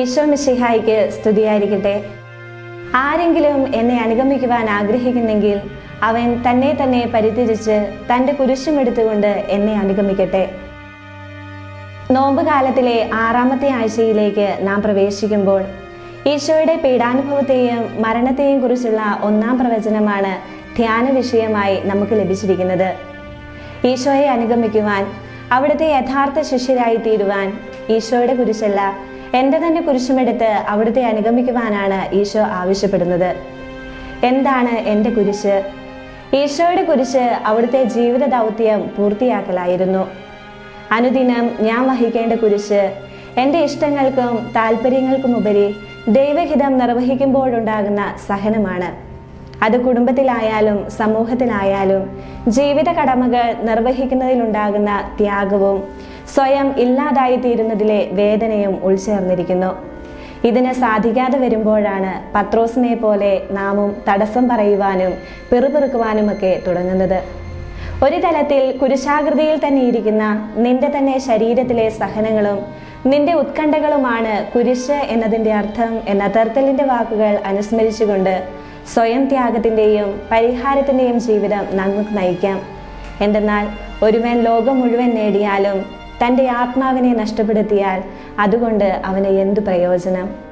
ഈശോ മിശിഹായിക്ക് സ്തുതിയായിരിക്കട്ടെ. ആരെങ്കിലും എന്നെ അനുഗമിക്കുവാൻ ആഗ്രഹിക്കുന്നെങ്കിൽ അവൻ തന്നെ തന്നെ പരിത്യജിച്ച് തന്റെ കുരിശും എടുത്തുകൊണ്ട് എന്നെ അനുഗമിക്കട്ടെ. നോമ്പ് കാലത്തിലെ ആറാമത്തെ ആഴ്ചയിലേക്ക് നാം പ്രവേശിക്കുമ്പോൾ ഈശോയുടെ പീഡാനുഭവത്തെയും മരണത്തെയും കുറിച്ചുള്ള ഒന്നാം പ്രവചനമാണ് ധ്യാന വിഷയമായി നമുക്ക് ലഭിച്ചിരിക്കുന്നത്. ഈശോയെ അനുഗമിക്കുവാൻ അവിടുത്തെ യഥാർത്ഥ ശിഷ്യരായി തീരുവാൻ ഈശോയുടെ കുരിശല്ല എന്റെ തന്നെ കുരിശുമെടുത്ത് അവിടുത്തെ അനുഗമിക്കുവാനാണ് ഈശോ ആവശ്യപ്പെടുന്നത്. എന്താണ് എന്റെ കുരിശ്? ഈശോയുടെ കുരിശ് അവിടുത്തെ ജീവിത ദൗത്യം പൂർത്തിയാക്കലായിരുന്നു. അനുദിനം ഞാൻ വഹിക്കേണ്ട കുരിശ് എന്റെ ഇഷ്ടങ്ങൾക്കും താല്പര്യങ്ങൾക്കുമുപരി ദൈവഹിതം നിർവഹിക്കുമ്പോഴുണ്ടാകുന്ന സഹനമാണ്. അത് കുടുംബത്തിലായാലും സമൂഹത്തിലായാലും ജീവിത കടമകൾ നിർവഹിക്കുന്നതിലുണ്ടാകുന്ന ത്യാഗവും സ്വയം ഇല്ലാതായി തീരുന്നതിലെ വേദനയും ഉൾച്ചേർന്നിരിക്കുന്നു. ഇതിന് സാധിക്കാതെ വരുമ്പോഴാണ് പത്രോസിനെ പോലെ നാമും തടസ്സം പറയുവാനും പിറുപിറുക്കുവാനുമൊക്കെ തുടങ്ങുന്നത്. ഒരു തലത്തിൽ കുരിശാകൃതിയിൽ തന്നെ ഇരിക്കുന്ന നിന്റെ തന്നെ ശരീരത്തിലെ സഹനങ്ങളും നിന്റെ ഉത്കണ്ഠകളുമാണ് കുരിശ് എന്നതിന്റെ അർത്ഥം എന്ന തെർത്തലിന്റെ വാക്കുകൾ അനുസ്മരിച്ചുകൊണ്ട് സ്വയം ത്യാഗത്തിന്റെയും പരിഹാരത്തിന്റെയും ജീവിതം നമുക്ക് നയിക്കാം. എന്തെന്നാൽ ഒരുവൻ ലോകം മുഴുവൻ നേടിയാലും തന്റെ ആത്മാവിനെ നഷ്ടപ്പെടുത്തിയാൽ അതുകൊണ്ട് അവന് എന്തു പ്രയോജനം?